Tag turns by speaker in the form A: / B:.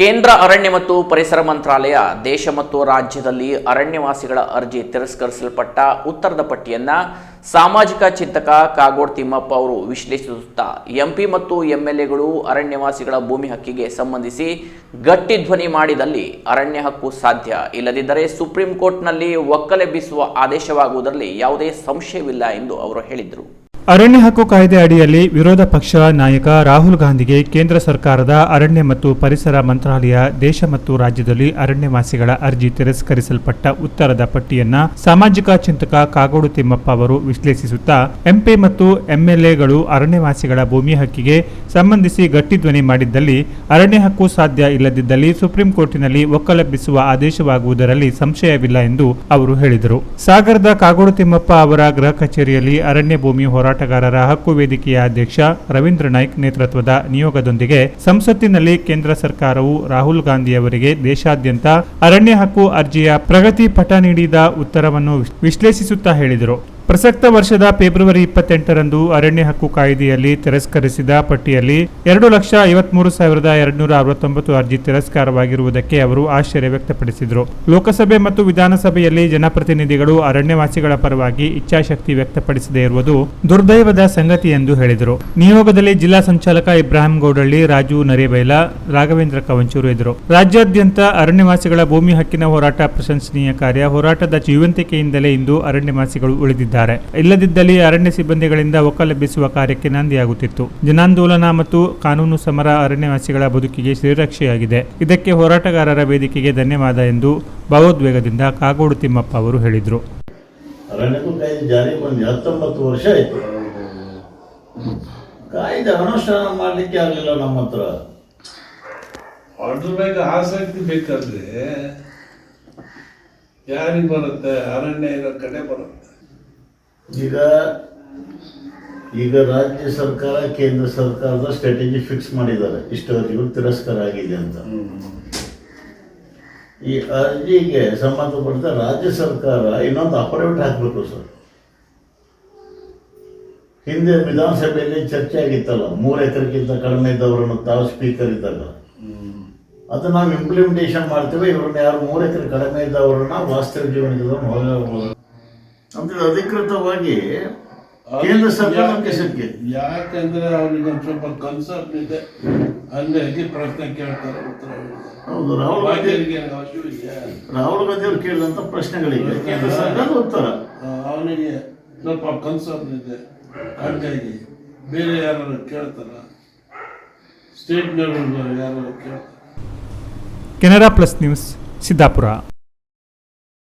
A: ಕೇಂದ್ರ ಅರಣ್ಯ ಮತ್ತು ಪರಿಸರ ಮಂತ್ರಾಲಯ, ದೇಶ ಮತ್ತು ರಾಜ್ಯದಲ್ಲಿ ಅರಣ್ಯವಾಸಿಗಳ ಅರ್ಜಿ ತಿರಸ್ಕರಿಸಲ್ಪಟ್ಟ ಉತ್ತರದ ಪಟ್ಟಿಯನ್ನ ಸಾಮಾಜಿಕ ಚಿಂತಕ ಕಾಗೋಡ್ ತಿಮ್ಮಪ್ಪ ಅವರು ವಿಶ್ಲೇಷಿಸುತ್ತಾ, ಎಂಪಿ ಮತ್ತು ಎಂಎಲ್ಎಗಳು ಅರಣ್ಯವಾಸಿಗಳ ಭೂಮಿ ಹಕ್ಕಿಗೆ ಸಂಬಂಧಿಸಿ ಗಟ್ಟಿ ಧ್ವನಿ ಮಾಡಿದಲ್ಲಿ ಅರಣ್ಯ ಹಕ್ಕು ಸಾಧ್ಯ. ಇಲ್ಲದಿದ್ದರೆ ಸುಪ್ರೀಂ ಕೋರ್ಟ್ನಲ್ಲಿ ಒಕ್ಕಲೆಬ್ಬಿಸುವ ಆದೇಶವಾಗುವುದರಲ್ಲಿ ಯಾವುದೇ ಸಂಶಯವಿಲ್ಲ ಎಂದು ಅವರು ಹೇಳಿದರು.
B: ಅರಣ್ಯ ಹಕ್ಕು ಕಾಯ್ದೆ ಅಡಿಯಲ್ಲಿ ವಿರೋಧ ಪಕ್ಷ ನಾಯಕ ರಾಹುಲ್ ಗಾಂಧಿಗೆ ಕೇಂದ್ರ ಸರ್ಕಾರದ ಅರಣ್ಯ ಮತ್ತು ಪರಿಸರ ಮಂತ್ರಾಲಯ, ದೇಶ ಮತ್ತು ರಾಜ್ಯದಲ್ಲಿ ಅರಣ್ಯವಾಸಿಗಳ ಅರ್ಜಿ ತಿರಸ್ಕರಿಸಲ್ಪಟ್ಟ ಉತ್ತರದ ಪಟ್ಟಿಯನ್ನ ಸಾಮಾಜಿಕ ಚಿಂತಕ ಕಾಗೋಡು ತಿಮ್ಮಪ್ಪ ಅವರು ವಿಶ್ಲೇಷಿಸುತ್ತಾ, ಎಂಪಿ ಮತ್ತು ಎಂಎಲ್ಎಗಳು ಅರಣ್ಯವಾಸಿಗಳ ಭೂಮಿ ಹಕ್ಕಿಗೆ ಸಂಬಂಧಿಸಿ ಗಟ್ಟಿ ಧ್ವನಿ ಮಾಡಿದ್ದಲ್ಲಿ ಅರಣ್ಯ ಹಕ್ಕು ಸಾಧ್ಯ ಇಲ್ಲದಿದ್ದಲ್ಲಿ ಸುಪ್ರೀಂ ಕೋರ್ಟಿನಲ್ಲಿ ಒಕ್ಕಲೆಬ್ಬಿಸುವ ಆದೇಶವಾಗುವುದರಲ್ಲಿ ಸಂಶಯವಿಲ್ಲ ಎಂದು ಅವರು ಹೇಳಿದರು. ಸಾಗರದ ಕಾಗೋಡು ತಿಮ್ಮಪ್ಪ ಅವರ ಗೃಹ ಕಚೇರಿಯಲ್ಲಿ ಅರಣ್ಯ ಭೂಮಿ ಹೋರಾಟಗಾರರ ಹಕ್ಕು ವೇದಿಕೆಯ ಅಧ್ಯಕ್ಷ ರವೀಂದ್ರ ನಾಯ್ಕ್ ನೇತೃತ್ವದ ನಿಯೋಗದೊಂದಿಗೆ ಸಂಸತ್ತಿನಲ್ಲಿ ಕೇಂದ್ರ ಸರ್ಕಾರವು ರಾಹುಲ್ ಗಾಂಧಿ ಅವರಿಗೆ ದೇಶಾದ್ಯಂತ ಅರಣ್ಯ ಹಕ್ಕು ಅರ್ಜಿಯ ಪ್ರಗತಿ ಪಟ ನೀಡಿದ ಉತ್ತರವನ್ನು ವಿಶ್ಲೇಷಿಸುತ್ತಾ ಹೇಳಿದರು. ಪ್ರಸಕ್ತ ವರ್ಷದ ಫೆಬ್ರವರಿ ಇಪ್ಪತ್ತೆಂಟರಂದು ಅರಣ್ಯ ಹಕ್ಕು ಕಾಯ್ದೆಯಲ್ಲಿ ತಿರಸ್ಕರಿಸಿದ ಪಟ್ಟಿಯಲ್ಲಿ ಎರಡು ಲಕ್ಷ ಐವತ್ಮೂರು ಸಾವಿರದ ಎರಡುನೂರ ಅರವತ್ತೊಂಬತ್ತು ಅರ್ಜಿ ತಿರಸ್ಕಾರವಾಗಿರುವುದಕ್ಕೆ ಅವರು ಆಶ್ಚರ್ಯ ವ್ಯಕ್ತಪಡಿಸಿದರು. ಲೋಕಸಭೆ ಮತ್ತು ವಿಧಾನಸಭೆಯಲ್ಲಿ ಜನಪ್ರತಿನಿಧಿಗಳು ಅರಣ್ಯವಾಸಿಗಳ ಪರವಾಗಿ ಇಚ್ಛಾಶಕ್ತಿ ವ್ಯಕ್ತಪಡಿಸದೇ ಇರುವುದು ದುರ್ದೈವದ ಸಂಗತಿ ಎಂದು ಹೇಳಿದರು. ನಿಯೋಗದಲ್ಲಿ ಜಿಲ್ಲಾ ಸಂಚಾಲಕ ಇಬ್ರಾಹಿಂ ಗೌಡಳ್ಳಿ, ರಾಜು ನರೇಬೈಲ, ರಾಘವೇಂದ್ರ ಕವಂಚೂರು ಇದ್ದರು. ರಾಜ್ಯಾದ್ಯಂತ ಅರಣ್ಯವಾಸಿಗಳ ಭೂಮಿ ಹಕ್ಕಿನ ಹೋರಾಟ ಪ್ರಶಂಸನೀಯ ಕಾರ್ಯ. ಹೋರಾಟದ ಜೀವಂತಿಕೆಯಿಂದಲೇ ಇಂದು ಅರಣ್ಯವಾಸಿಗಳು ಉಳಿದಿದ್ದಾರೆ. ಇಲ್ಲದಿದ್ದಲ್ಲಿ ಅರಣ್ಯ ಸಿಬ್ಬಂದಿಗಳಿಂದ ಒಕ್ಕಲೆಬ್ಬಿಸುವ ಕಾರ್ಯಕ್ಕೆ ನಾಂದಿಯಾಗುತ್ತಿತ್ತು. ಜನಾಂದೋಲನ ಮತ್ತು ಕಾನೂನು ಸಮರ ಅರಣ್ಯವಾಸಿಗಳ ಬದುಕಿಗೆ ಶ್ರೀರಕ್ಷೆಯಾಗಿದೆ. ಇದಕ್ಕೆ ಹೋರಾಟಗಾರರ ವೇದಿಕೆಗೆ ಧನ್ಯವಾದ ಎಂದು ಭಾವೋದ್ವೇಗದಿಂದ ಕಾಗೋಡು ತಿಮ್ಮಪ್ಪ ಅವರು ಹೇಳಿದರು.
C: ಅರಣ್ಯಕ್ಕೂ ಕಾಯ್ದೆ ಜಾರಿ ಬಂದು ಹತ್ತೊಂಬತ್ತು ವರ್ಷ ಆಯ್ತು. ಕಾಯ್ದೆ ಅನುಷ್ಠಾನ ಮಾಡಲಿಕ್ಕೆ ಆಗಲಿಲ್ಲ ನಮ್ಮ ಹತ್ರ.
D: ಅದ್ರ ಬಗ್ಗೆ ಆಸಕ್ತಿ ಬೇಕಾದ್ರೆ ಯಾರಿಗೆ ಬರುತ್ತೆ? ಅರಣ್ಯ ಇರೋ ಕಡೆ ಬರುತ್ತೆ.
C: ಈಗ ಈಗ ರಾಜ್ಯ ಸರ್ಕಾರ, ಕೇಂದ್ರ ಸರ್ಕಾರದ ಸ್ಟ್ರಾಟಜಿ ಫಿಕ್ಸ್ ಮಾಡಿದ್ದಾರೆ. ಇಷ್ಟವರೆಗೂ ತಿರಸ್ಕಾರ ಆಗಿದೆ ಅಂತ. ಈ ಅರ್ಜಿಗೆ ಸಂಬಂಧಪಟ್ಟ ರಾಜ್ಯ ಸರ್ಕಾರ ಇನ್ನೊಂದು ಅಫಿಡವಿಟ್ ಹಾಕಬೇಕು ಸರ್. ಹಿಂದೆ ವಿಧಾನಸಭೆಯಲ್ಲಿ ಚರ್ಚೆ ಆಗಿತ್ತಲ್ಲ, ಮೂರು ಎಕರೆಗಿಂತ ಕಡಿಮೆ ಇದ್ದವರನ್ನು ತಾವು ಸ್ಪೀಕರ್ ಇದ್ದಾಗ. ಅದು ನಾವು ಇಂಪ್ಲಿಮೆಂಟೇಷನ್ ಮಾಡ್ತೇವೆ, ಇವ್ರನ್ನ ಯಾರು ಮೂರು ಎಕರೆ ಕಡಿಮೆ ಇದ್ದವರನ್ನ ವಾಸ್ತವ ಜೀವನದವ್ರನ್ನ ಅಧಿಕೃತವಾಗಿ ಕೇಂದ್ರ ಸರ್ಕಾರ ನಮಗೆ ಸಿಕ್ಕಿ
D: ಯಾಕಂದ್ರೆ ಅವ್ರಿಗೆ ಒಂದು ಸ್ವಲ್ಪ ಕನ್ಸರ್ನ್ ಇದೆ. ಅಲ್ಲಿ ಪ್ರಶ್ನೆ ಕೇಳ್ತಾರೆ ಉತ್ತರ.
C: ಹೌದು ರಾಹುಲ್ ಗಾಂಧಿ ರಾಹುಲ್ ಗಾಂಧಿ ಅವ್ರು ಕೇಳಿದಂತ ಪ್ರಶ್ನೆಗಳಿಗೆ ಕೇಂದ್ರ ಸರ್ಕಾರದ ಉತ್ತರ.
D: ಅವನಿಗೆ ಸ್ವಲ್ಪ ಕನ್ಸರ್ನ್ ಇದೆ. ಹಂಗಾಗಿ ಬೇರೆ ಯಾರು ಕೇಳ್ತಾರ? ಸ್ಟೇಟ್ನವರು ಯಾರು ಕೇಳ್ತಾರೆ?
B: Canara plus news Siddapur.